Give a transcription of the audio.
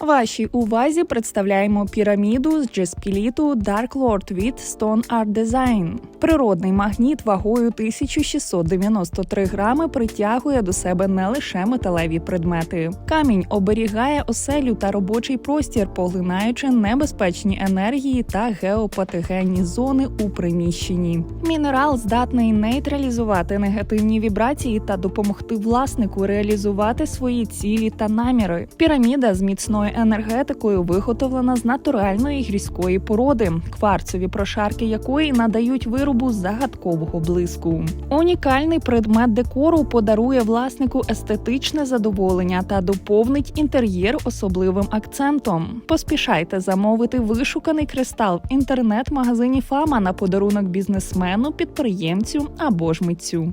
Вашій увазі представляємо піраміду з джеспіліту Dark Lord від Stone Art Design. Природний магніт вагою 1693 грами притягує до себе не лише металеві предмети. Камінь оберігає оселю та робочий простір, поглинаючи небезпечні енергії та геопатогенні зони у приміщенні. Мінерал здатний нейтралізувати негативні вібрації та допомогти власнику реалізувати свої цілі та наміри. Піраміда з міцною енергетикою виготовлена з натуральної гірської породи, кварцові прошарки якої надають виробу загадкового блиску. Унікальний предмет декору подарує власнику естетичне задоволення та доповнить інтер'єр особливим акцентом. Поспішайте замовити вишуканий кристал в інтернет-магазині Фама на подарунок бізнесмену, підприємцю або ж митцю.